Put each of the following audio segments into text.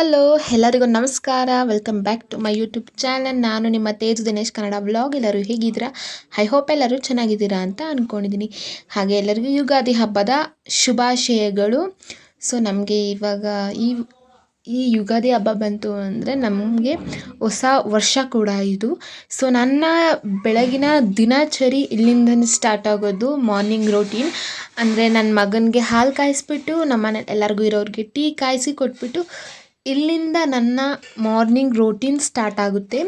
Hello, ಎಲ್ಲರಿಗೂ ನಮಸ್ಕಾರ. Welcome back to my YouTube channel ನಾನು ನಿಮ್ಮ ತೇಜ್ ದಿನೇಶ್ ಕನ್ನಡ ಬ್ಲಾಗ್ ಎಲ್ಲರೂ ಹೇಗಿದ್ದೀರಾ? ಐ ಹೋಪ್ ಎಲ್ಲರೂ ಚೆನ್ನಾಗಿದ್ದೀರಾ ಅಂತ ಅಂದ್ಕೊಂಡಿದ್ದೀನಿ ಹಾಗೆ ಎಲ್ಲರಿಗೂ ಯುಗಾದಿ ಹಬ್ಬದ ಶುಭಾಶಯಗಳು. ಸೊ ನಮಗೆ ಇವಾಗ ಈ ಈ ಯುಗಾದಿ ಹಬ್ಬ ಬಂತು ಅಂದರೆ ನಮಗೆ ಹೊಸ ವರ್ಷ ಕೂಡ ಇದು. ಸೊ ನನ್ನ ಬೆಳಗಿನ ದಿನಚರಿ ಇಲ್ಲಿಂದನೇ ಸ್ಟಾರ್ಟ್ ಆಗೋದು ಮಾರ್ನಿಂಗ್ ರೋಟೀನ್ ಅಂದರೆ ನನ್ನ ಮಗನಿಗೆ ಹಾಲು ಕಾಯಿಸ್ಬಿಟ್ಟು ನಮ್ಮ ಎಲ್ಲರಿಗೂ ಇರೋರಿಗೆ ಟೀ ಕಾಯಿಸಿ ಕೊಟ್ಬಿಟ್ಟು ಇಲ್ಲಿಂದ ನನ್ನ ಮಾರ್ನಿಂಗ್ ರೋಟೀನ್ ಸ್ಟಾರ್ಟ್ ಆಗುತ್ತೆ.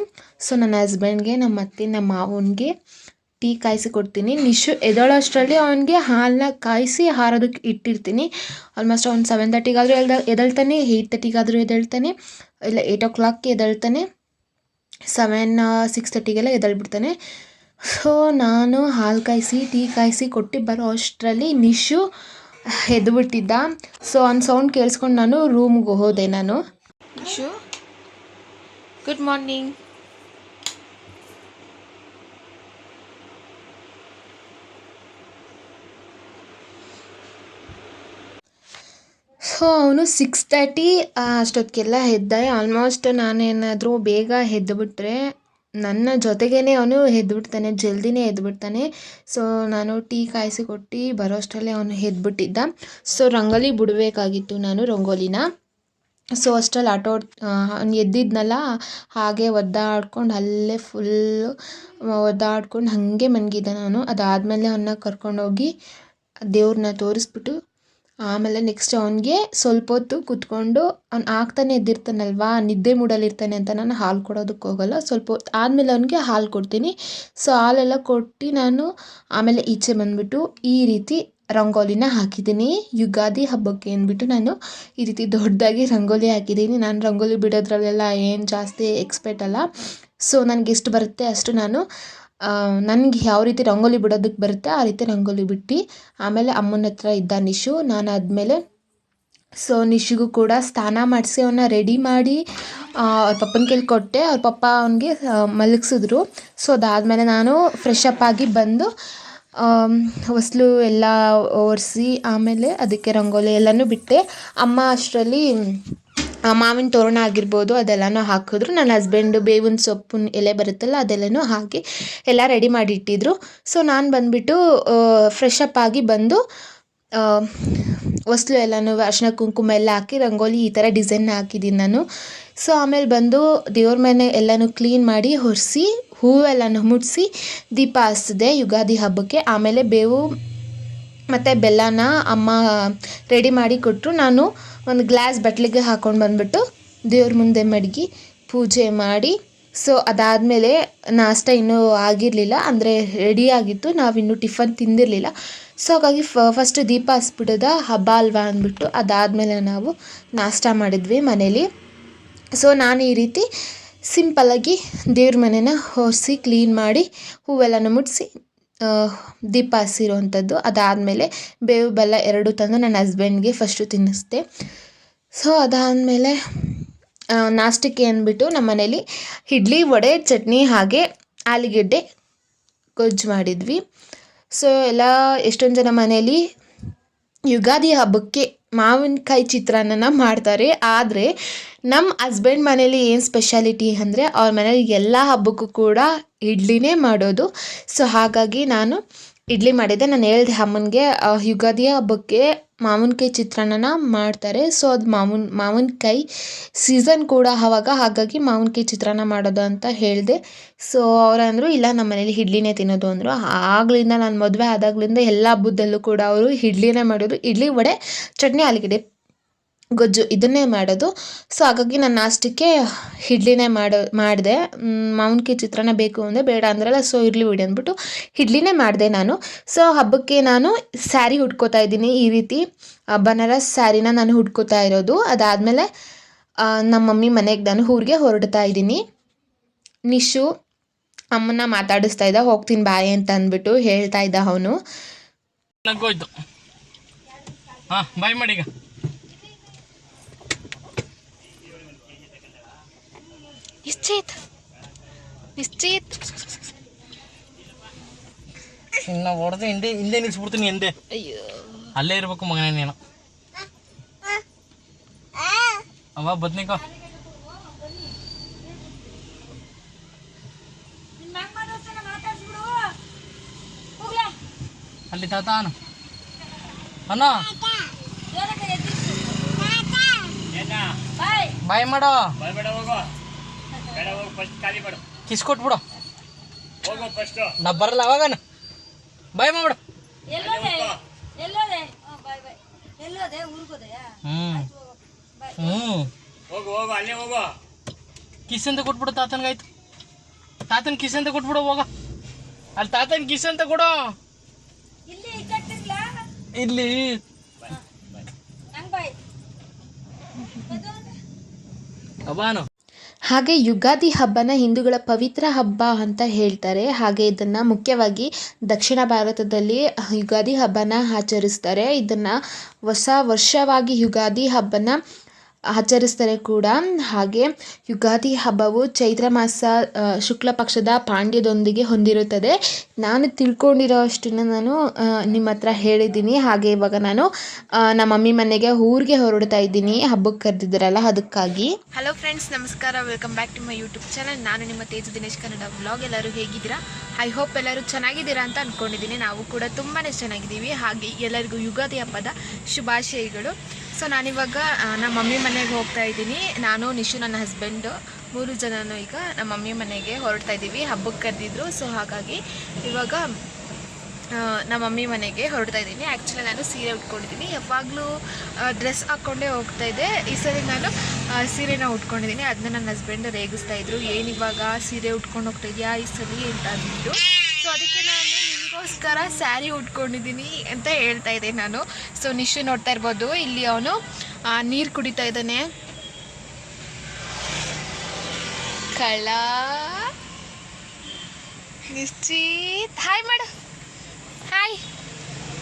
ಸೊ ನನ್ನ ಹಸ್ಬೆಂಡ್ಗೆ ನಮ್ಮ ಅತ್ತೆ, ನಮ್ಮ ಮಾವನಿಗೆ ಟೀ ಕಾಯಿಸಿ ಕೊಡ್ತೀನಿ ನಿಶು ಎದ್ದೇಳೋಷ್ಟರಲ್ಲಿ ಅವನಿಗೆ ಹಾಲನ್ನ ಕಾಯಿಸಿ ಹಾರೋದಕ್ಕೆ ಇಟ್ಟಿರ್ತೀನಿ. ಆಲ್ಮೋಸ್ಟ್ ಅವ್ನು ಸೆವೆನ್ ತರ್ಟಿಗಾದರೂ ಎದ ಎದ್ದೇಳ್ತಾನೆ ಏಯ್ಟ್ ತರ್ಟಿಗಾದರೂ ಎದ್ದೇಳ್ತಾನೆ, ಇಲ್ಲ ಏಯ್ಟ್ ಓ ಕ್ಲಾಕ್ಗೆ ಎದ್ದೇಳ್ತಾನೆ ಸೆವೆನ್ ಸಿಕ್ಸ್ ತರ್ಟಿಗೆಲ್ಲ ಎದ್ದೇಳ್ಬಿಡ್ತಾನೆ. ಸೊ ನಾನು ಹಾಲು ಕಾಯಿಸಿ, ಟೀ ಕಾಯಿಸಿ ಕೊಟ್ಟು ಬರೋ ಅಷ್ಟರಲ್ಲಿ ನಿಶು ಎದ್ಬಿಟ್ಟಿದ್ದ. ಸೊ ಅವ್ನ ಸೌಂಡ್ ಕೇಳಿಸ್ಕೊಂಡು ನಾನು ರೂಮ್ಗೆ ಹೋದೆ ನಾನು. ಶು ಗುಡ್ ಮಾರ್ನಿಂಗ್ ಸೊ ಅವನು ಸಿಕ್ಸ್ ತರ್ಟಿ ಅಷ್ಟೊತ್ತಿಗೆಲ್ಲ ಎದ್ದ ಆಲ್ಮೋಸ್ಟ್ ನಾನೇನಾದರೂ ಬೇಗ ಎದ್ದುಬಿಟ್ರೆ ನನ್ನ ಜೊತೆಗೇ ಅವನು ಎದ್ಬಿಡ್ತಾನೆ ಜಲ್ದಿನೇ ಎದ್ಬಿಡ್ತಾನೆ ಸೊ ನಾನು ಟೀ ಕಾಯಿಸಿ ಕೊಟ್ಟು ಬರೋ ಅಷ್ಟರಲ್ಲೇ ಅವನು ಎದ್ಬಿಟ್ಟಿದ್ದ ಸೊ ರಂಗೋಲಿ ಬಿಡಬೇಕಾಗಿತ್ತು ನಾನು ರಂಗೋಲಿನ. ಸೊ ಅಷ್ಟರಲ್ಲಿ ಆಟೋ ಅವ್ನು ಎದ್ದಿದ್ನಲ್ಲ, ಹಾಗೆ ಒದ್ದಾಡ್ಕೊಂಡು ಅಲ್ಲೇ ಫುಲ್ಲು ಒದ್ದಾಡ್ಕೊಂಡು ಹಾಗೆ ಮನ್ಗಿದ್ದೆ ನಾನು. ಅದಾದಮೇಲೆ ಅವನ್ನ ಕರ್ಕೊಂಡೋಗಿ ದೇವ್ರನ್ನ ತೋರಿಸ್ಬಿಟ್ಟು ಆಮೇಲೆ ನೆಕ್ಸ್ಟ್ ಅವನಿಗೆ ಸ್ವಲ್ಪ ಹೊತ್ತು ಕೂತ್ಕೊಂಡು ಅವ್ನು ಆಗ್ತಾನೆ ಎದ್ದಿರ್ತಾನಲ್ವಾ, ನಿದ್ದೆ ಮೂಡಲ್ಲಿರ್ತಾನೆ ಅಂತ ನಾನು ಹಾಲು ಕೊಡೋದಕ್ಕೆ ಹೋಗಲ್ಲ. ಸ್ವಲ್ಪ ಹೊತ್ತು ಆದಮೇಲೆ ಅವನಿಗೆ ಹಾಲು ಕೊಡ್ತೀನಿ. ಸೊ ಹಾಲೆಲ್ಲ ಕೊಟ್ಟು ನಾನು ಆಮೇಲೆ ಈಚೆ ಬಂದುಬಿಟ್ಟು ಈ ರೀತಿ ರಂಗೋಲಿನ ಹಾಕಿದ್ದೀನಿ. ಯುಗಾದಿ ಹಬ್ಬಕ್ಕೆ ಅಂದ್ಬಿಟ್ಟು ನಾನು ಈ ರೀತಿ ದೊಡ್ಡದಾಗಿ ರಂಗೋಲಿ ಹಾಕಿದ್ದೀನಿ. ನಾನು ರಂಗೋಲಿ ಬಿಡೋದ್ರಲ್ಲೆಲ್ಲ ಏನು ಜಾಸ್ತಿ ಎಕ್ಸ್ಪರ್ಟ್ ಅಲ್ಲ. ಸೊ ನನಗೆ ಎಷ್ಟು ಬರುತ್ತೆ ಅಷ್ಟು ನಾನು ನನಗೆ ಯಾವ ರೀತಿ ರಂಗೋಲಿ ಬಿಡೋದಕ್ಕೆ ಬರುತ್ತೆ ಆ ರೀತಿ ರಂಗೋಲಿ ಬಿಟ್ಟು ಆಮೇಲೆ ಅಮ್ಮನ ಹತ್ರ ಇದ್ದ ನಿಶು, ನಾನು ಆದಮೇಲೆ ಸೊ ನಿಶಿಗೂ ಕೂಡ ಸ್ನಾನ ಮಾಡಿಸಿ ಅವನ್ನ ರೆಡಿ ಮಾಡಿ ಅವ್ರ ಪಪ್ಪನ ಕೈಲಿ ಕೊಟ್ಟೆ. ಅವ್ರ ಪಪ್ಪ ಅವನಿಗೆ ಮಲಗಿಸಿದ್ರು. ಸೊ ಅದಾದಮೇಲೆ ನಾನು ಫ್ರೆಶ್ ಅಪ್ ಆಗಿ ಬಂದು ಹೊಸಲು ಎಲ್ಲ ಒರೆಸಿ ಆಮೇಲೆ ಅದಕ್ಕೆ ರಂಗೋಲಿ ಎಲ್ಲನೂ ಬಿಟ್ಟೆ. ಅಮ್ಮ ಅಷ್ಟರಲ್ಲಿ ಮಾವಿನ ತೋರಣ ಆಗಿರ್ಬೋದು ಅದೆಲ್ಲನೂ ಹಾಕಿದ್ರು. ನನ್ನ ಹಸ್ಬೆಂಡು ಬೇವಿನ ಸೊಪ್ಪಿನ ಎಲೆ ಬರುತ್ತಲ್ಲ ಅದೆಲ್ಲನೂ ಹಾಕಿ ಎಲ್ಲ ರೆಡಿ ಮಾಡಿ ಇಟ್ಟಿದ್ರು. ಸೊ ನಾನು ಬಂದುಬಿಟ್ಟು ಫ್ರೆಶ್ ಅಪ್ ಆಗಿ ಬಂದು ವಸ್ತು ಎಲ್ಲನೂ ಅರ್ಶಿನ ಕುಂಕುಮ ಎಲ್ಲ ಹಾಕಿ, ರಂಗೋಲಿ ಈ ಥರ ಡಿಸೈನ್ ಹಾಕಿದ್ದೀನಿ ನಾನು. ಸೊ ಆಮೇಲೆ ಬಂದು ದೇವ್ರ ಮನೆ ಎಲ್ಲನೂ ಕ್ಲೀನ್ ಮಾಡಿ ಹೊರಿಸಿ ಹೂವೆಲ್ಲನೂ ಮುಡಿಸಿ ದೀಪ ಹಚ್ಚಿದೆ ಯುಗಾದಿ ಹಬ್ಬಕ್ಕೆ. ಆಮೇಲೆ ಬೇವು ಮತ್ತು ಬೆಲ್ಲನ ಅಮ್ಮ ರೆಡಿ ಮಾಡಿ ಕೊಟ್ಟರು ನಾನು ಒಂದು ಗ್ಲಾಸ್ ಬಟ್ಲಿಗೆ ಹಾಕೊಂಡು ಬಂದುಬಿಟ್ಟು ದೇವ್ರ ಮುಂದೆ ಮಡಗಿ ಪೂಜೆ ಮಾಡಿ. ಸೊ ಅದಾದಮೇಲೆ ನಾಷ್ಟ ಇನ್ನೂ ಆಗಿರಲಿಲ್ಲ, ಅಂದರೆ ರೆಡಿ ಆಗಿತ್ತು. ನಾವಿನ್ನೂ ಟಿಫನ್ ತಿಂದಿರಲಿಲ್ಲ. ಸೊ ಹಾಗಾಗಿ ಫಸ್ಟ್ ದೀಪ ಹಸ್ಬಿಡೋದ ಹಬ್ಬ ಅಲ್ವಾ ಅಂದ್ಬಿಟ್ಟು ಅದಾದಮೇಲೆ ನಾವು ನಾಷ್ಟ ಮಾಡಿದ್ವಿ ಮನೇಲಿ. ಸೊ ನಾನು ಈ ರೀತಿ ಸಿಂಪಲ್ಲಾಗಿ ದೇವ್ರ ಮನೇನ ಒರೆಸಿ ಕ್ಲೀನ್ ಮಾಡಿ ಹೂವೆಲ್ಲನೂ ಮುಡಿಸಿ ದೀಪ ಹಸಿರುವಂಥದ್ದು. ಅದಾದಮೇಲೆ ಬೇವು ಬೆಲ್ಲ ಎರಡು ತಂದು ನನ್ನ ಹಸ್ಬೆಂಡ್ಗೆ ಫಸ್ಟು ತಿನ್ನಿಸ್ದೆ. ಸೊ ಅದಾದಮೇಲೆ ನಾಷ್ಟಕ್ಕೆ ಅಂದ್ಬಿಟ್ಟು ನಮ್ಮ ಮನೇಲಿ ಇಡ್ಲಿ, ವಡೆ, ಚಟ್ನಿ ಹಾಗೆ ಆಲೂಗೆಡ್ಡೆ ಗೊಜ್ಜು ಮಾಡಿದ್ವಿ. ಸೊ ಎಲ್ಲ ಎಷ್ಟೊಂದು ಜನ ಮನೇಲಿ ಯುಗಾದಿ ಹಬ್ಬಕ್ಕೆ ಮಾವಿನಕಾಯಿ ಚಿತ್ರಾನ್ನ ಮಾಡ್ತಾರೆ. ಆದರೆ ನಮ್ಮ ಹಸ್ಬೆಂಡ್ ಮನೇಲಿ ಏನು ಸ್ಪೆಷಾಲಿಟಿ ಅಂದರೆ ಅವ್ರ ಮನೇಲಿ ಎಲ್ಲ ಹಬ್ಬಕ್ಕೂ ಕೂಡ ಇಡ್ಲಿನೇ ಮಾಡೋದು. ಸೊ ಹಾಗಾಗಿ ನಾನು ಇಡ್ಲಿ ಮಾಡಿದ್ದೆ. ನಾನು ಹೇಳ್ದೆ ಅಮ್ಮನಿಗೆ ಯುಗಾದಿಯ ಹಬ್ಬಕ್ಕೆ ಮಾವಿನಕಾಯಿ ಚಿತ್ರಾನ್ನನ ಮಾಡ್ತಾರೆ. ಸೊ ಅದು ಮಾವಿನ, ಮಾವಿನಕಾಯಿ ಸೀಸನ್ ಕೂಡ ಆವಾಗ ಹಾಗಾಗಿ ಮಾವಿನಕಾಯಿ ಚಿತ್ರಾನ್ನ ಮಾಡೋದು ಅಂತ ಹೇಳಿದೆ. ಸೊ ಅವರಂದರು ಇಲ್ಲ ನಮ್ಮ ಮನೇಲಿ ಇಡ್ಲಿನೇ ತಿನ್ನೋದು ಅಂದರು. ಆಗ್ಲಿಂದ ನಾನು ಮದುವೆ ಆದಾಗ್ಲಿಂದ ಎಲ್ಲ ಹಬ್ಬದಲ್ಲೂ ಕೂಡ ಅವರು ಇಡ್ಲಿನೇ ಮಾಡೋದು ಇಡ್ಲಿ ವಡೆ, ಚಟ್ನಿ, ಆಲೂಗಡ್ಡೆ. ಗೊಜ್ಜು ಇದನ್ನೇ ಮಾಡೋದು. ಸೊ ಹಾಗಾಗಿ ನಾನು ನಾಷ್ಟಕ್ಕೆ ಇಡ್ಲಿನೇ ಮಾಡೋ, ಮಾಡಿದೆ. ಮಾವಿನಕಾಯಿ ಚಿತ್ರಾನ್ನ ಬೇಕು ಅಂದರೆ ಬೇಡ ಅಂದ್ರಲ್ಲ ಸೊ ಇರಲಿ ಬಿಡಿ ಅಂದ್ಬಿಟ್ಟು ಇಡ್ಲಿನೇ ಮಾಡಿದೆ ನಾನು. ಸೊ ಹಬ್ಬಕ್ಕೆ ನಾನು ಸ್ಯಾರಿ ಉಟ್ಕೋತಾ ಇದ್ದೀನಿ ಈ ರೀತಿ. ಬನಾರಸ್ ಸ್ಯಾರಿನ ನಾನು ಉಟ್ಕೋತಾ ಇರೋದು. ಅದಾದಮೇಲೆ ನಮ್ಮ ಮಮ್ಮಿ ಮನೆಗೆ ನಾನು ಊರಿಗೆ ಹೊರಡ್ತಾ ಇದ್ದೀನಿ. ನಿಶು ಅಮ್ಮನ ಮಾತಾಡಿಸ್ತಾ ಇದ್ದ, ಹೋಗ್ತೀನಿ ಬಾಯಿ ಅಂತ ಅಂದ್ಬಿಟ್ಟು ಹೇಳ್ತಾ ಇದ್ದ ಅವನು. ಬಾಯ್ ಮಾಡಿ ಈಗ ನಿಶ್ಚಿತ್. ನಿಶ್ಚಿತ್. ಇನ್ನು ಹೊಡೆದು ಹಿಂದೆ ಹಿಂದೆ ನಿಲ್ಸ್ಬಿಡ್ತೀನಿ ಹಿಂದೆ. ಅಯ್ಯೋ. ಅಲ್ಲೇ ಇರ್ಬೇಕು ಮಗನೇ ನೀನು. ಅವ ಬದ್ನಿಕೋ ಅಲ್ಲಿ ತಾತ ಅನು ಅನ್ನ ಬಾಯ್ ಮಾಡೋ. ಕಿಸ್ ಕೊಟ್ಬಿಡು ನಾ ಬರಲ್ಲ ಅವಾಗನ. ಬಾಯ್ ಮಾಡ್ಬಿಡು. ಎಲ್ಲೋದೆ ಎಲ್ಲೋದೆ. ಹ್ಮ್, ಬಾಯ್ ಬಾಯ್. ಎಲ್ಲೋದೆ ಊರ್ಗೋದೆಯಾ ಹ್ಮ್. ಹ್ಮ್. ಹೋಗು ಹೋಗು ಅಲ್ಲೇ ಹೋಗು. ಕಿಸ್ ಅಂತ ಕೊಟ್ಬಿಡು ತಾತನ್ಗಾಯ್ತು ತಾತನ್ ಕಿಸ್ ಅಂತ ಕೊಟ್ಬಿಡು ಹೋಗ. ಅಲ್ಲಿ ತಾತನ್ ಕಿಸ್ ಅಂತ ಕೊಡು. ಇಲ್ಲಿ ಅಬಾನು. ಹಾಗೆ ಯುಗಾದಿ ಹಬ್ಬನ ಹಿಂದೂಗಳ ಪವಿತ್ರ ಹಬ್ಬ ಅಂತ ಹೇಳ್ತಾರೆ. ಹಾಗೆ ಇದನ್ನು ಮುಖ್ಯವಾಗಿ ದಕ್ಷಿಣ ಭಾರತದಲ್ಲಿ ಯುಗಾದಿ ಹಬ್ಬನ ಆಚರಿಸ್ತಾರೆ. ಇದನ್ನು ಹೊಸ ವರ್ಷವಾಗಿ ಯುಗಾದಿ ಹಬ್ಬನ ಆಚರಿಸ್ತಾರೆ ಕೂಡ. ಹಾಗೆ ಯುಗಾದಿ ಹಬ್ಬವು ಚೈತ್ರ ಮಾಸ ಶುಕ್ಲ ಪಕ್ಷದ ಪಾಂಡ್ಯದೊಂದಿಗೆ ಹೊಂದಿರುತ್ತದೆ. ನಾನು ತಿಳ್ಕೊಂಡಿರೋ ಅಷ್ಟನ್ನು ನಾನು ನಿಮ್ಮ ಹತ್ರ ಹೇಳಿದ್ದೀನಿ. ಹಾಗೆ ಇವಾಗ ನಾನು ನಮ್ಮ ಮಮ್ಮಿ ಮನೆಗೆ ಊರಿಗೆ ಹೊರಡ್ತಾ ಇದ್ದೀನಿ. ಹಬ್ಬಕ್ಕೆ ಕರೆದಿದ್ದಾರಲ್ಲ ಅದಕ್ಕಾಗಿ. ಹಲೋ ಫ್ರೆಂಡ್ಸ್ ನಮಸ್ಕಾರ. Welcome back to my YouTube channel ನಾನು ನಿಮ್ಮ ತೇಜು ದಿನೇಶ್ ಕನ್ನಡ ವ್ಲಾಗ್ ಎಲ್ಲರೂ ಹೇಗಿದ್ದೀರಾ? ಐ ಹೋಪ್ ಎಲ್ಲರೂ ಚೆನ್ನಾಗಿದ್ದೀರಾ ಅಂತ ಅಂದ್ಕೊಂಡಿದ್ದೀನಿ ನಾವು ಕೂಡ ತುಂಬಾ ಚೆನ್ನಾಗಿದ್ದೀವಿ. ಹಾಗೆ ಎಲ್ಲರಿಗೂ ಯುಗಾದಿ ಹಬ್ಬದ ಶುಭಾಶಯಗಳು. ಸೊ ನಾನಿವಾಗ ನಮ್ಮ ಮಮ್ಮಿ ಮನೆಗೆ ಹೋಗ್ತಾ ಇದ್ದೀನಿ. ನಾನು, ನಿಶು ನನ್ನ ಹಸ್ಬೆಂಡು ಮೂರು ಜನನು ಈಗ ನಮ್ಮ ಮಮ್ಮಿ ಮನೆಗೆ ಹೊರಡ್ತಾ ಇದ್ದೀವಿ. ಹಬ್ಬಕ್ಕೆ ಕರೆದಿದ್ರು. ಸೊ ಹಾಗಾಗಿ ಇವಾಗ ನಮ್ಮ ಮಮ್ಮಿ ಮನೆಗೆ ಹೊರಡ್ತಾ ಇದ್ದೀನಿ. ಆ್ಯಕ್ಚುಲಿ ನಾನು ಸೀರೆ ಉಟ್ಕೊಂಡಿದ್ದೀನಿ. ಯಾವಾಗಲೂ ಡ್ರೆಸ್ ಹಾಕ್ಕೊಂಡೇ ಹೋಗ್ತಾ ಇದ್ದೆ ಈ ಸರಿ ನಾನು ಸೀರೆನ ಉಟ್ಕೊಂಡಿದ್ದೀನಿ. ಅದನ್ನ ನನ್ನ ಹಸ್ಬೆಂಡ್ ರೇಗಿಸ್ತಾ ಇದ್ರು. ಏನಿವಾಗ ಸೀರೆ ಉಟ್ಕೊಂಡು ಹೋಗ್ತಾ ಇದೆಯಾ? ಈ ಸರಿ ಅಂತ ಅಂದ್ಬಿಟ್ಟು. ಸೊ ಅದಕ್ಕೆ ನಾನು ನಿಮಗೋಸ್ಕರ ಸ್ಯಾರಿ ಉಟ್ಕೊಂಡಿದ್ದೀನಿ ಅಂತ ಹೇಳ್ತಾ ಇದ್ದೆ ನಾನು. ಸೊ ನಿಶು ನೋಡ್ತಾ ಇರ್ಬೋದು. ಇಲ್ಲಿ ಅವನು ನೀರು ಕುಡಿತಾ ಇದ್ದಾನೆ. ಕಳ. ನಿಶ್ಚಿತ್. ಹಾಯ್ ಮಾಡು. ಹಾಯ್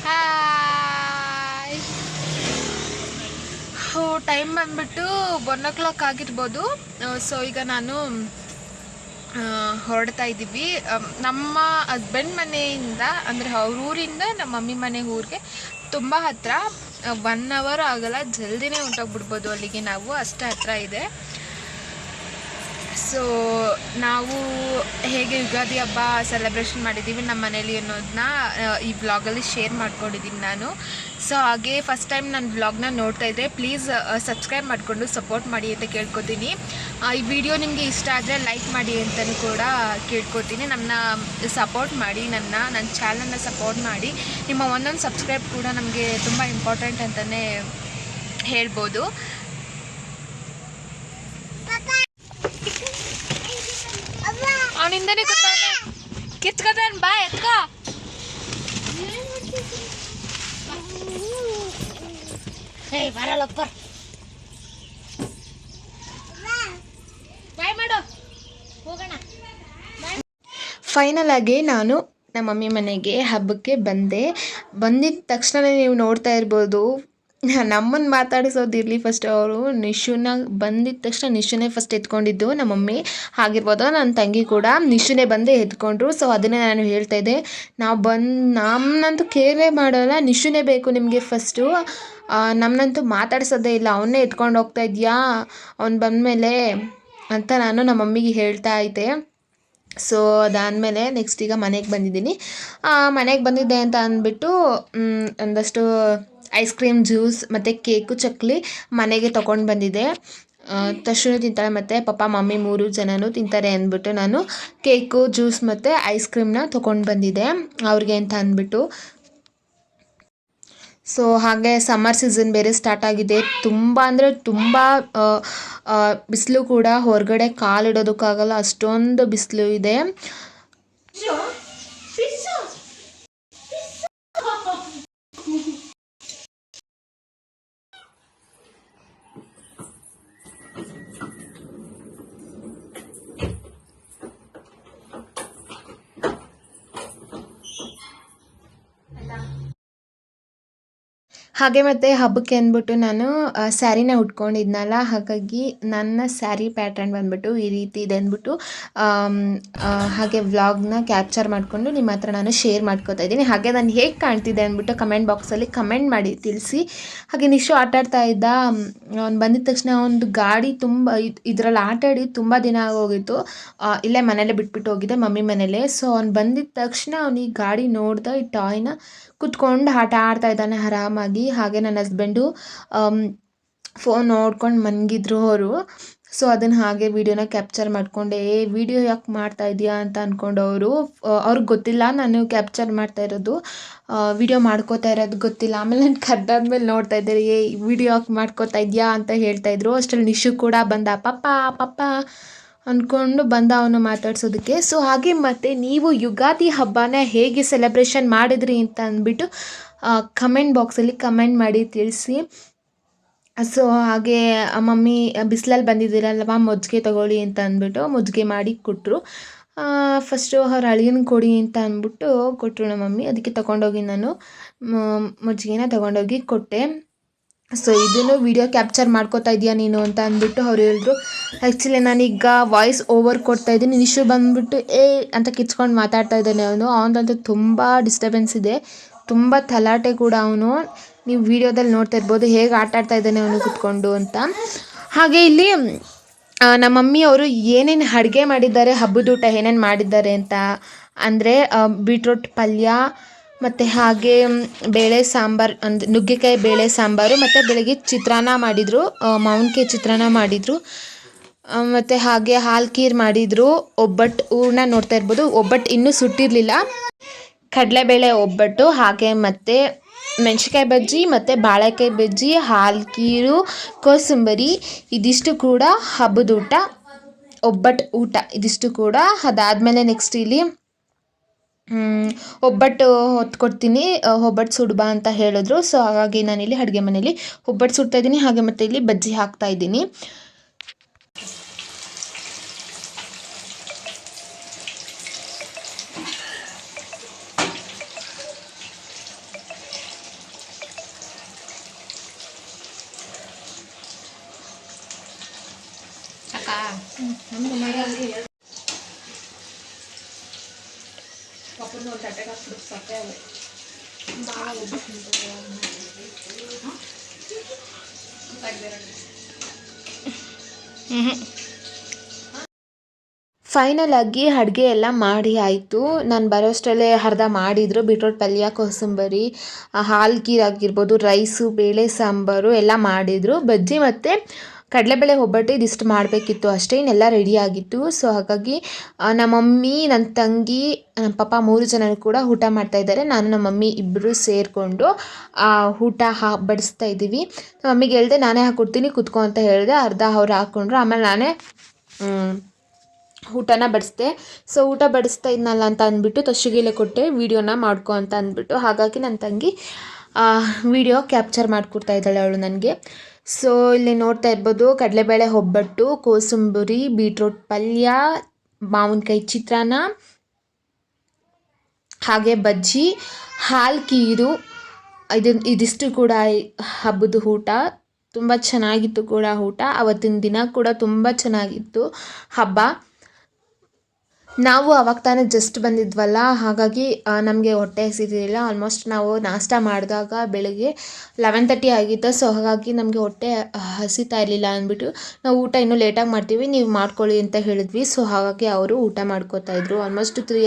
ಹಾಯ್ ಹೋ ಟೈಮ್ ಬಂದ್ಬಿಟ್ಟು ಒನ್ ಓ ಕ್ಲಾಕ್ ಆಗಿರ್ಬೋದು. ಸೊ ಈಗ ನಾನು ಹೊರಡ್ತಾ ಇದ್ದೀವಿ. ನಮ್ಮ ಹಸ್ಬೆಂಡ್ ಮನೆಯಿಂದ, ಅಂದರೆ ಅವ್ರ ಊರಿಂದ ನಮ್ಮ ಮಮ್ಮಿ ಮನೆ ಊರಿಗೆ ತುಂಬ ಹತ್ತಿರ ಒನ್ ಅವರ್ ಆಗಲ್ಲ, ಜಲ್ದಿನೇ ಹೊಂಟೋಗ್ಬಿಡ್ಬೋದು ಅಲ್ಲಿಗೆ ನಾವು, ಅಷ್ಟೇ ಹತ್ತಿರ ಇದೆ. ಸೊ ನಾವು ಹೇಗೆ ಯುಗಾದಿ ಹಬ್ಬ ಸೆಲೆಬ್ರೇಷನ್ ಮಾಡಿದ್ದೀವಿ ನಮ್ಮ ಮನೇಲಿ ಅನ್ನೋದನ್ನ ಈ ವ್ಲಾಗಲ್ಲಿ ಶೇರ್ ಮಾಡ್ಕೊಂಡಿದ್ದೀನಿ ನಾನು. ಸೊ ಹಾಗೆ ಫಸ್ಟ್ ಟೈಮ್ ನನ್ನ ವ್ಲಾಗ್ನ ನೋಡ್ತಾ ಇದ್ದರೆ ಪ್ಲೀಸ್ ಸಬ್ಸ್ಕ್ರೈಬ್ ಮಾಡಿಕೊಂಡು ಸಪೋರ್ಟ್ ಮಾಡಿ ಅಂತ ಕೇಳ್ಕೊತೀನಿ. ಈ ವಿಡಿಯೋ ನಿಮಗೆ ಇಷ್ಟ ಆದರೆ ಲೈಕ್ ಮಾಡಿ ಅಂತಲೂ ಕೂಡ ಕೇಳ್ಕೊತೀನಿ. ನನ್ನ ಸಪೋರ್ಟ್ ಮಾಡಿ, ನನ್ನ ನನ್ನ ಚಾನಲ್ನ ಸಪೋರ್ಟ್ ಮಾಡಿ. ನಿಮ್ಮ ಒಂದೊಂದು ಸಬ್ಸ್ಕ್ರೈಬ್ ಕೂಡ ನಮಗೆ ತುಂಬ ಇಂಪಾರ್ಟೆಂಟ್ ಅಂತಲೇ ಹೇಳ್ಬೋದು. ಅವನಿಂದನೇ ಕೂತಾನೆ ಕಿತ್ಕೋತಾನೆ ಬಾ ಎತ್ಕ. ಬರಲ್ಲಪ್ಪ. ಬಾಯ್ ಮಾಡು. ಹೋಗೋಣ. ಫೈನಲ್ ಆಗಿ ನಾನು ನಮ್ಮ ಮಮ್ಮಿ ಮನೆಗೆ ಹಬ್ಬಕ್ಕೆ ಬಂದೆ. ಬಂದಿದ್ದ ತಕ್ಷಣ ನೀವು ನೋಡ್ತಾ ಇರ್ಬೋದು. ನಮ್ಮನ್ನು ಮಾತಾಡಿಸೋದಿರಲಿ ಫಸ್ಟ್ ಅವರು. ನಿಶುನ ಬಂದಿದ್ದ ತಕ್ಷಣ ನಿಶುನೇ ಫಸ್ಟ್ ಎತ್ಕೊಂಡಿದ್ದು ನಮ್ಮ ಮಮ್ಮಿ. ಆಗಿರ್ಬೋದು ನನ್ನ ತಂಗಿ ಕೂಡ. ನಿಶುನೇ ಬಂದೇ ಎತ್ಕೊಂಡ್ರು. ಸೊ ಅದನ್ನೇ ನಾನು ಹೇಳ್ತಾ ಇದ್ದೆ. ನಾವು ಬಂದು ನಮ್ಮನ್ನಂತೂ ಕೇರೇ ಮಾಡೋಲ್ಲ. ನಿಶುನೇ ಬೇಕು ನಿಮಗೆ ಫಸ್ಟು ನಮ್ಮನ್ನಂತೂ ಮಾತಾಡಿಸೋದೇ ಇಲ್ಲ. ಅವನ್ನೇ ಎತ್ಕೊಂಡು ಹೋಗ್ತಾ ಇದೆಯಾ? ಅವ್ನು ಬಂದಮೇಲೆ ಅಂತ ನಾನು ನಮ್ಮ ಮಮ್ಮಿಗೆ ಹೇಳ್ತಾ ಇದ್ದೆ. ಸೊ ಅದಾದಮೇಲೆ ನೆಕ್ಸ್ಟ್ ಈಗ ಮನೆಗೆ ಬಂದಿದ್ದೀನಿ. ಮನೆಗೆ ಬಂದಿದ್ದೆ ಅಂತ ಅಂದ್ಬಿಟ್ಟು ಒಂದಷ್ಟು ಐಸ್ ಕ್ರೀಮ್, ಜ್ಯೂಸ್, ಮತ್ತು ಕೇಕು, ಚಕ್ಲಿ ಮನೆಗೆ ತೊಗೊಂಡು ಬಂದಿದ್ದೆ ತಕ್ಷಣ ತಿಂತಾಳೆ ಮತ್ತು ಪಪ್ಪ ಮಮ್ಮಿ ಮೂರು ಜನನೂ ತಿಂತಾರೆ ಅಂದ್ಬಿಟ್ಟು ನಾನು ಕೇಕು, ಜ್ಯೂಸ್ ಮತ್ತು ಐಸ್ ಕ್ರೀಮ್ನ ತೊಗೊಂಡು ಬಂದಿದ್ದೆ ಅವ್ರಿಗೆ ಅಂತ ಅಂದ್ಬಿಟ್ಟು. ಸೊ ಹಾಗೆ ಸಮ್ಮರ್ ಸೀಸನ್ ಬೇರೆ ಸ್ಟಾರ್ಟ್ ಆಗಿದೆ. ತುಂಬ ಅಂದರೆ ತುಂಬ ಬಿಸಿಲು ಕೂಡ ಹೊರಗಡೆ ಕಾಲಿಡೋದಕ್ಕಾಗಲ್ಲ ಅಷ್ಟೊಂದು ಬಿಸಿಲು ಇದೆ. ಹಾಗೆ ಮತ್ತು ಹಬ್ಬಕ್ಕೆ ಅಂದ್ಬಿಟ್ಟು ನಾನು ಸ್ಯಾರಿನ ಉಟ್ಕೊಂಡಿದ್ನಲ್ಲ, ಹಾಗಾಗಿ ನನ್ನ ಸ್ಯಾರಿ ಪ್ಯಾಟರ್ನ್ ಬಂದ್ಬಿಟ್ಟು ಈ ರೀತಿ ಇದೆ ಅಂದ್ಬಿಟ್ಟು ಹಾಗೆ ವ್ಲಾಗ್ನ ಕ್ಯಾಪ್ಚರ್ ಮಾಡಿಕೊಂಡು ನಿಮ್ಮ ಹತ್ರ ನಾನು ಶೇರ್ ಮಾಡ್ಕೋತಾ ಇದ್ದೀನಿ. ಹಾಗೆ ನಾನು ಹೇಗೆ ಕಾಣ್ತಿದ್ದೆ ಅಂದ್ಬಿಟ್ಟು ಕಮೆಂಟ್ ಬಾಕ್ಸಲ್ಲಿ ಕಮೆಂಟ್ ಮಾಡಿ ತಿಳಿಸಿ. ಹಾಗೆ ನಿಶು ಆಟಾಡ್ತಾ ಇದ್ದ ಅವ್ನು ಬಂದಿದ ತಕ್ಷಣ ಒಂದು ಗಾಡಿ ತುಂಬ ಇದರಲ್ಲಿ ಆಟಾಡಿ ತುಂಬ ದಿನ ಆಗೋಗಿತ್ತು. ಇಲ್ಲೇ ಮನೇಲೆ ಬಿಟ್ಬಿಟ್ಟು ಹೋಗಿದ್ದೆ ಮಮ್ಮಿ ಮನೇಲೆ. ಸೊ ಅವ್ನು ಬಂದಿದ ತಕ್ಷಣ ಅವ್ನು ಈ ಗಾಡಿ ನೋಡ್ದ, ಈ ಟಾಯ್ನ ಕುತ್ಕೊಂಡು ಆಟ ಆಡ್ತಾ ಇದ್ದಾನೆ ಆರಾಮಾಗಿ. ಹಾಗೆ ನನ್ನ ಹಸ್ಬೆಂಡು ಫೋನ್ ನೋಡ್ಕೊಂಡು ಮನ್ಗಿದ್ರು ಅವರು. ಸೊ ಅದನ್ನು ಹಾಗೆ ವೀಡಿಯೋನ ಕ್ಯಾಪ್ಚರ್ ಮಾಡಿಕೊಂಡೆ. ಏ ವಿಡಿಯೋ ಯಾಕೆ ಮಾಡ್ತಾ ಇದೆಯಾ ಅಂತ ಅಂದ್ಕೊಂಡು ಅವರು ಅವ್ರಿಗೆ ಗೊತ್ತಿಲ್ಲ. ನಾನು ಕ್ಯಾಪ್ಚರ್ ಮಾಡ್ತಾ ಇರೋದು. ವಿಡಿಯೋ ಮಾಡ್ಕೋತಾ ಇರೋದು ಗೊತ್ತಿಲ್ಲ. ಆಮೇಲೆ ನಾನು ಕದ್ದಾದ್ಮೇಲೆ ನೋಡ್ತಾ ಇದ್ದಾರೆ ಏ ವಿಡಿಯೋ ಯಾಕೆ ಮಾಡ್ಕೋತಾ ಇದೆಯಾ ಅಂತ ಹೇಳ್ತಾ ಇದ್ರು. ಅಷ್ಟರಲ್ಲಿ ನಿಶು ಕೂಡ ಬಂದ. ಪಪ್ಪ ಪಪ್ಪ. ಅಂದ್ಕೊಂಡು ಬಂದ ಅವನು ಮಾತಾಡ್ಸೋದಕ್ಕೆ. ಸೊ ಹಾಗೆ ಮತ್ತೆ ನೀವು ಯುಗಾದಿ ಹಬ್ಬನ ಹೇಗೆ ಸೆಲೆಬ್ರೇಷನ್ ಮಾಡಿದ್ರಿ ಅಂತ ಅಂದ್ಬಿಟ್ಟು ಕಮೆಂಟ್ ಬಾಕ್ಸಲ್ಲಿ ಕಮೆಂಟ್ ಮಾಡಿ ತಿಳಿಸಿ. ಸೊ ಹಾಗೆ ಮಮ್ಮಿ ಬಿಸಿಲಲ್ಲಿ ಬಂದಿದ್ದೀರಲ್ವ, ಮಜ್ಜಿಗೆ ತಗೊಳ್ಳಿ ಅಂತ ಅಂದ್ಬಿಟ್ಟು ಮಜ್ಜಿಗೆ ಮಾಡಿ ಕೊಟ್ಟರು ಫಸ್ಟು ಅವ್ರ ಅಳಿಯನ ಕೊಡಿ ಅಂತ ಅಂದ್ಬಿಟ್ಟು ಕೊಟ್ಟರು ನಮ್ಮ ಮಮ್ಮಿ. ಅದಕ್ಕೆ ತಗೊಂಡೋಗಿ ನಾನು ಮಜ್ಜಿಗೆನ ತಗೊಂಡೋಗಿ ಕೊಟ್ಟೆ. ಸೊ ಇದನ್ನು ವಿಡಿಯೋ ಕ್ಯಾಪ್ಚರ್ ಮಾಡ್ಕೋತಾ ಇದೀಯಾ ನೀನು ಅಂತ ಅಂದ್ಬಿಟ್ಟು ಅವ್ರು ಹೇಳಿದ್ರು. ಆ್ಯಕ್ಚುಲಿ ನಾನೀಗ ವಾಯ್ಸ್ ಓವರ್ ಕೊಡ್ತಾ ಇದ್ದೀನಿ. ನಿಶು ಬಂದ್ಬಿಟ್ಟು, ಏ ಅಂತ ಕಿಚ್ಕೊಂಡು ಮಾತಾಡ್ತಾ ಇದ್ದಾನೆ ಅವನು. ಅವನದಂತೂ ತುಂಬ ಡಿಸ್ಟರ್ಬೆನ್ಸ್ ಇದೆ. ತುಂಬ ತಲಾಟೆ ಕೂಡ ಅವನು. ನೀವು ವಿಡಿಯೋದಲ್ಲಿ ನೋಡ್ತಾ ಇರ್ಬೋದು, ಹೇಗೆ ಆಟ ಆಡ್ತಾ ಇದ್ದಾನೆ ಅವನು ಕುತ್ಕೊಂಡು ಅಂತ. ಹಾಗೆ ಇಲ್ಲಿ ನಮ್ಮ ಮಮ್ಮಿ ಅವರು ಏನೇನು ಅಡುಗೆ ಮಾಡಿದ್ದಾರೆ, ಹಬ್ಬದ ಊಟ ಏನೇನು ಮಾಡಿದ್ದಾರೆ ಅಂತ. ಅಂದರೆ ಬೀಟ್ರೋಟ್ ಪಲ್ಯ ಮತ್ತು ಹಾಗೆ ಬೇಳೆ ಸಾಂಬಾರು ಅಂದ್, ನುಗ್ಗೆಕಾಯಿ ಬೇಳೆ ಸಾಂಬಾರು ಮತ್ತು ಬೆಳಗ್ಗೆ ಚಿತ್ರಾನ್ನ ಮಾಡಿದರು ಮಾವಿನ್ಕಾಯಿ ಚಿತ್ರಾನ್ನ ಮಾಡಿದರು. ಮತ್ತು ಹಾಗೆ ಹಾಲು ಖೀರ್ ಮಾಡಿದರು. ಒಬ್ಬಟ್ಟು ಹೂರ್ಣ ನೋಡ್ತಾ ಇರ್ಬೋದು. ಒಬ್ಬಟ್ಟು ಇನ್ನೂ ಸುಟ್ಟಿರಲಿಲ್ಲ. ಕಡಲೆಬೇಳೆ ಒಬ್ಬಟ್ಟು, ಹಾಗೆ ಮತ್ತು ಮೆಣಸಿನ್ಕಾಯಿ ಬಜ್ಜಿ ಮತ್ತು ಬಾಳೆಕಾಯಿ ಬಜ್ಜಿ, ಹಾಲು ಖೀರು, ಕೋಸಂಬರಿ, ಇದಿಷ್ಟು ಕೂಡ ಹಬ್ಬದ ಊಟ ಒಬ್ಬಟ್ಟು ಊಟ ಇದಿಷ್ಟು ಕೂಡ. ಅದಾದಮೇಲೆ ನೆಕ್ಸ್ಟ್ ಇಲ್ಲಿ ಒಬ್ಬಟ್ಟು ಹೊತ್ತು ಕೊಡ್ತೀನಿ ಒಬ್ಬಟ್ಟು ಸುಡ್ಬಾ ಅಂತ ಹೇಳಿದ್ರು. ಸೊ ಹಾಗಾಗಿ ನಾನಿಲ್ಲಿ ಅಡುಗೆ ಮನೆಯಲ್ಲಿ ಒಬ್ಬಟ್ಟು ಸುಡ್ತಾ ಇದ್ದೀನಿ. ಹಾಗೆ ಮತ್ತು ಇಲ್ಲಿ ಬಜ್ಜಿ ಹಾಕ್ತಾ ಇದ್ದೀನಿ ಫೈನಲ್ ಆಗಿ ಅಡುಗೆ ಎಲ್ಲ ಮಾಡಿ ಆಯಿತು. ನಾನು ಬರೋಷ್ಟರಲ್ಲೇ ಅರ್ಧ ಮಾಡಿದರು. ಬೀಟ್ರೋಟ್ ಪಲ್ಯ, ಕೋಸಂಬರಿ ಹಾಲು ಖೀರ್ ಆಗಿರ್ಬೋದು ರೈಸು ಬೇಳೆ, ಸಾಂಬಾರು ಎಲ್ಲ ಮಾಡಿದರು. ಬಜ್ಜಿ ಮತ್ತು ಕಡಲೆಬೇಳೆ ಒಬ್ಬಟ್ಟು ಇದಿಷ್ಟು ಮಾಡಬೇಕಿತ್ತು ಅಷ್ಟೇ, ಇನ್ನೆಲ್ಲ ರೆಡಿ ಆಗಿತ್ತು. ಸೊ ಹಾಗಾಗಿ ನಮ್ಮ ಮಮ್ಮಿ, ನನ್ನ ತಂಗಿ, ನಮ್ಮ ಪಾಪ ಮೂರು ಜನರು ಕೂಡ ಊಟ ಮಾಡ್ತಾ ಇದ್ದಾರೆ. ನಾನು, ನಮ್ಮ ಮಮ್ಮಿ ಇಬ್ಬರು ಸೇರಿಕೊಂಡು ಊಟ ಹಾ, ಬಡಿಸ್ತಾ ಇದ್ದೀವಿ. ಮಮ್ಮಿಗೆ ಹೇಳಿದೆ, ನಾನೇ ಹಾಕ್ಕೊಡ್ತೀನಿ ಕುತ್ಕೊ ಅಂತ ಹೇಳಿದೆ. ಅರ್ಧ ಅವ್ರು ಹಾಕ್ಕೊಂಡ್ರು ಆಮೇಲೆ ನಾನೇ ಊಟನ ಬಡಿಸ್ದೆ. ಸೊ ಊಟ ಬಡಿಸ್ತಾ ಇದ್ನಲ್ಲ ಅಂತ ಅಂದ್ಬಿಟ್ಟು ತಶುಗಿಲೆ ಕೊಟ್ಟೆ, ವೀಡಿಯೋನ ಮಾಡ್ಕೊ ಅಂತ ಅಂದ್ಬಿಟ್ಟು. ಹಾಗಾಗಿ, ನನ್ನ ತಂಗಿ ವಿಡಿಯೋ ಕ್ಯಾಪ್ಚರ್ ಮಾಡಿಕೊಡ್ತಾ ಇದ್ದಾಳೆ ಅವಳು ನನಗೆ. ಸೊ, ಇಲ್ಲಿ ನೋಡ್ತಾ ಇರ್ಬೋದು ಕಡಲೆಬೇಳೆ ಒಬ್ಬಟ್ಟು, ಕೋಸಂಬರಿ, ಬೀಟ್ರೋಟ್ ಪಲ್ಯ, ಮಾವಿನಕಾಯಿ ಚಿತ್ರಾನ್ನ, ಹಾಗೆ ಬಜ್ಜಿ, ಹಾಲು ಕೀರು. ಇದು, ಇದಿಷ್ಟು ಕೂಡ ಹಬ್ಬದ ಊಟ. ತುಂಬ ಚೆನ್ನಾಗಿತ್ತು ಕೂಡ ಊಟ. ಅವತ್ತಿನ ದಿನ ಕೂಡ ತುಂಬ ಚೆನ್ನಾಗಿತ್ತು ಹಬ್ಬ. ನಾವು ಅವಾಗ ತಾನೇ ಜಸ್ಟ್ ಬಂದಿದ್ವಲ್ಲ, ಹಾಗಾಗಿ ನಮಗೆ ಹೊಟ್ಟೆ ಹಸಿದಿರಲಿಲ್ಲ. ಆಲ್ಮೋಸ್ಟ್ ನಾವು ನಾಷ್ಟ ಮಾಡಿದಾಗ ಬೆಳಗ್ಗೆ ಲೆವೆನ್ ತರ್ಟಿ ಆಗಿತ್ತು. ಸೊ ಹಾಗಾಗಿ ನಮಗೆ ಹೊಟ್ಟೆ ಹಸಿತಾ ಇರಲಿಲ್ಲ ಅಂದ್ಬಿಟ್ಟು ನಾವು ಊಟ ಇನ್ನೂ ಲೇಟಾಗಿ ಮಾಡ್ತೀವಿ, ನೀವು ಮಾಡ್ಕೊಳ್ಳಿ ಅಂತ ಹೇಳಿದ್ವಿ. ಸೊ ಹಾಗಾಗಿ ಅವರು ಊಟ ಮಾಡ್ಕೋತಾ ಇದ್ರು. ಆಲ್ಮೋಸ್ಟ್ ತ್ರೀ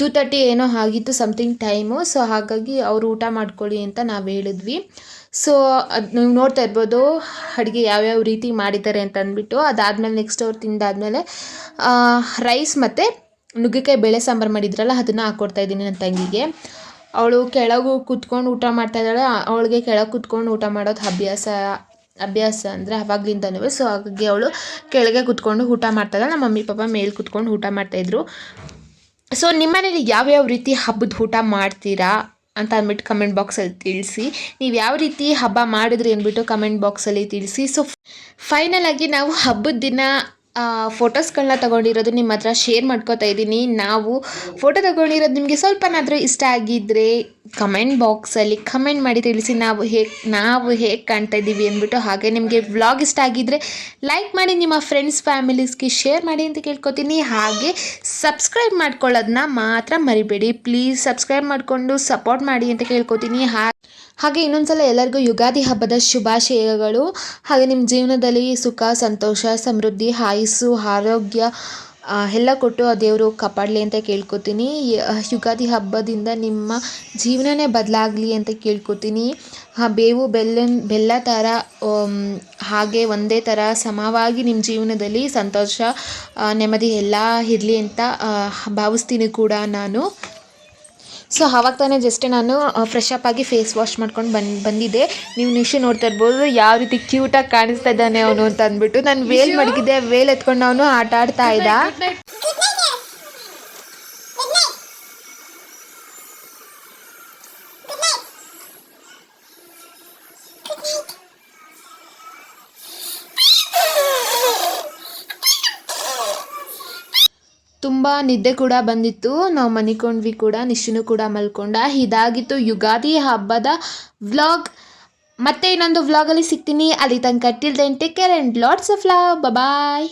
ಟೂ ತರ್ಟಿ ಏನೋ ಆಗಿತ್ತು ಸಮಥಿಂಗ್ ಟೈಮು ಸೊ ಹಾಗಾಗಿ ಅವರು ಊಟ ಮಾಡ್ಕೊಳ್ಳಿ ಅಂತ ನಾವು ಹೇಳಿದ್ವಿ. ಸೊ ಅದು ನೀವು ನೋಡ್ತಾ ಇರ್ಬೋದು, ಅಡುಗೆ ಯಾವ್ಯಾವ ರೀತಿ ಮಾಡಿದ್ದಾರೆ ಅಂತ ಅಂದ್ಬಿಟ್ಟು, ಅದಾದಮೇಲೆ ನೆಕ್ಸ್ಟ್ ಅವ್ರು ತಿಂದಾದಮೇಲೆ ರೈಸ್ ಮತ್ತು ನುಗ್ಗೆಕಾಯಿ ಬೇಳೆ ಸಾಂಬಾರು ಮಾಡಿದ್ರಲ್ಲ, ಅದನ್ನು ಹಾಕ್ಕೊಡ್ತಾ ಇದ್ದೀನಿ ನನ್ನ ತಂಗಿಗೆ. ಅವಳು ಕೆಳಗೂ ಕೂತ್ಕೊಂಡು ಊಟ ಮಾಡ್ತಾ ಇದ್ದಾಳೆ, ಅವಳಿಗೆ ಕೆಳಗೆ ಕೂತ್ಕೊಂಡು ಊಟ ಮಾಡೋದು ಅಭ್ಯಾಸ ಅಭ್ಯಾಸ ಅಂದರೆ ಅವಾಗ್ಲಿಂದನೂ. ಸೊ ಹಾಗಾಗಿ ಅವಳು ಕೆಳಗೆ ಕೂತ್ಕೊಂಡು ಊಟ ಮಾಡ್ತಾಯಿದ್ದಾಳೆ ನಮ್ಮ ಮಮ್ಮಿ ಪಾಪ ಮೇಲೆ ಕೂತ್ಕೊಂಡು ಊಟ ಮಾಡ್ತಾಯಿದ್ರು ಸೊ ನಿಮ್ಮನೇಲಿ ಯಾವ್ಯಾವ ರೀತಿ ಹಬ್ಬದ ಊಟ ಮಾಡ್ತೀರಾ? ಅಂತ ಅಂದ್ಬಿಟ್ಟು ಕಮೆಂಟ್ ಬಾಕ್ಸಲ್ಲಿ ತಿಳಿಸಿ. ನೀವು ಯಾವ ರೀತಿ ಹಬ್ಬ ಮಾಡಿದ್ರಿ ಅಂದ್ಬಿಟ್ಟು ಕಮೆಂಟ್ ಬಾಕ್ಸಲ್ಲಿ ತಿಳಿಸಿ. ಸೊ ಫೈನಲ್ ಆಗಿ ನಾವು ಹಬ್ಬದ ದಿನ ಫೋಟೋಸ್ಗಳನ್ನ ತಗೊಂಡಿರೋದು ನಿಮ್ಮ ಹತ್ರ ಶೇರ್ ಮಾಡ್ಕೋತಾ ಇದ್ದೀನಿ ನಾವು ಫೋಟೋ ತಗೊಂಡಿರೋದು ನಿಮಗೆ ಸ್ವಲ್ಪನಾದರೂ ಇಷ್ಟ ಆಗಿದ್ದರೆ ಕಮೆಂಟ್ ಬಾಕ್ಸಲ್ಲಿ ಕಮೆಂಟ್ ಮಾಡಿ ತಿಳಿಸಿ ನಾವು ಹೇಗೆ ನಾವು ಹೇಗೆ ಕಾಣ್ತಾ ಇದ್ದೀವಿ ಅಂದ್ಬಿಟ್ಟು ಹಾಗೆ ನಿಮಗೆ ವ್ಲಾಗ್ ಇಷ್ಟ ಆಗಿದ್ದರೆ ಲೈಕ್ ಮಾಡಿ, ನಿಮ್ಮ ಫ್ರೆಂಡ್ಸ್ ಫ್ಯಾಮಿಲೀಸ್ಗೆ ಶೇರ್ ಮಾಡಿ ಅಂತ ಕೇಳ್ಕೊತೀನಿ. ಹಾಗೆ ಸಬ್ಸ್ಕ್ರೈಬ್ ಮಾಡ್ಕೊಳ್ಳೋದನ್ನ ಮಾತ್ರ ಮರಿಬೇಡಿ. ಪ್ಲೀಸ್ ಸಬ್ಸ್ಕ್ರೈಬ್ ಮಾಡಿಕೊಂಡು ಸಪೋರ್ಟ್ ಮಾಡಿ ಅಂತ ಕೇಳ್ಕೊತೀನಿ. ಹಾಗೆ ಇನ್ನೊಂದ್ಸಲ ಎಲ್ಲರಿಗೂ ಯುಗಾದಿ ಹಬ್ಬದ ಶುಭಾಶಯಗಳು. ಹಾಗೆ ನಿಮ್ಮ ಜೀವನದಲ್ಲಿ ಸುಖ, ಸಂತೋಷ, ಸಮೃದ್ಧಿ ಆಯಸ್ಸು ಆರೋಗ್ಯ ಎಲ್ಲ ಕೊಟ್ಟು ಆ ದೇವರು ಕಾಪಾಡಲಿ ಅಂತ ಕೇಳ್ಕೊತೀನಿ. ಯುಗಾದಿ ಹಬ್ಬದಿಂದ ನಿಮ್ಮ ಜೀವನನೇ ಬದಲಾಗಲಿ ಅಂತ ಕೇಳ್ಕೊತೀನಿ. ಆ, ಬೇವು ಬೆಲ್ಲ ಬೆಲ್ಲ ಥರ ಹಾಗೆ ಒಂದೇ ಥರ ಸಮವಾಗಿ ನಿಮ್ಮ ಜೀವನದಲ್ಲಿ ಸಂತೋಷ ನೆಮ್ಮದಿ ಎಲ್ಲ ಇರಲಿ ಅಂತ ಭಾವಿಸ್ತೀನಿ ಕೂಡ ನಾನು. ಸೊ ಅವಾಗ ತಾನೇ ಜಸ್ಟ್ ನಾನು ಫ್ರೆಶ್ ಅಪ್ ಆಗಿ ಫೇಸ್ ವಾಶ್ ಮಾಡ್ಕೊಂಡು ಬಂದು ಬಂದಿದ್ದೆ. ನೀವು ನಿಶು ನೋಡ್ತಾ ಇರ್ಬೋದು ಯಾವ ರೀತಿ ಕ್ಯೂಟಾಗಿ ಕಾಣಿಸ್ತಾ ಇದ್ದಾನೆ ಅವನು ಅಂತ ಅಂದ್ಬಿಟ್ಟು ನಾನು ವೇಲ್ ಮಡಗಿದ್ದೆ ವೇಲ್ ಎತ್ಕೊಂಡು ಅವನು ಆಟ ಆಡ್ತಾ ಇದ್ದ. ತುಂಬ ನಿದ್ದೆ ಕೂಡ ಬಂದಿತ್ತು. ನಾವು ಮನಿಕೊಂಡ್ವಿ ಕೂಡ ನಿಶ್ಚಿನೂ ಕೂಡ ಮಲ್ಕೊಂಡ. ಇದಾಗಿತ್ತು ಯುಗಾದಿ ಹಬ್ಬದ ವ್ಲಾಗ್. ಮತ್ತೆ ಇನ್ನೊಂದು ವ್ಲಾಗಲ್ಲಿ ಸಿಗ್ತೀನಿ. ಅಲ್ಲಿ ತನಕ till then take care and lots of love bye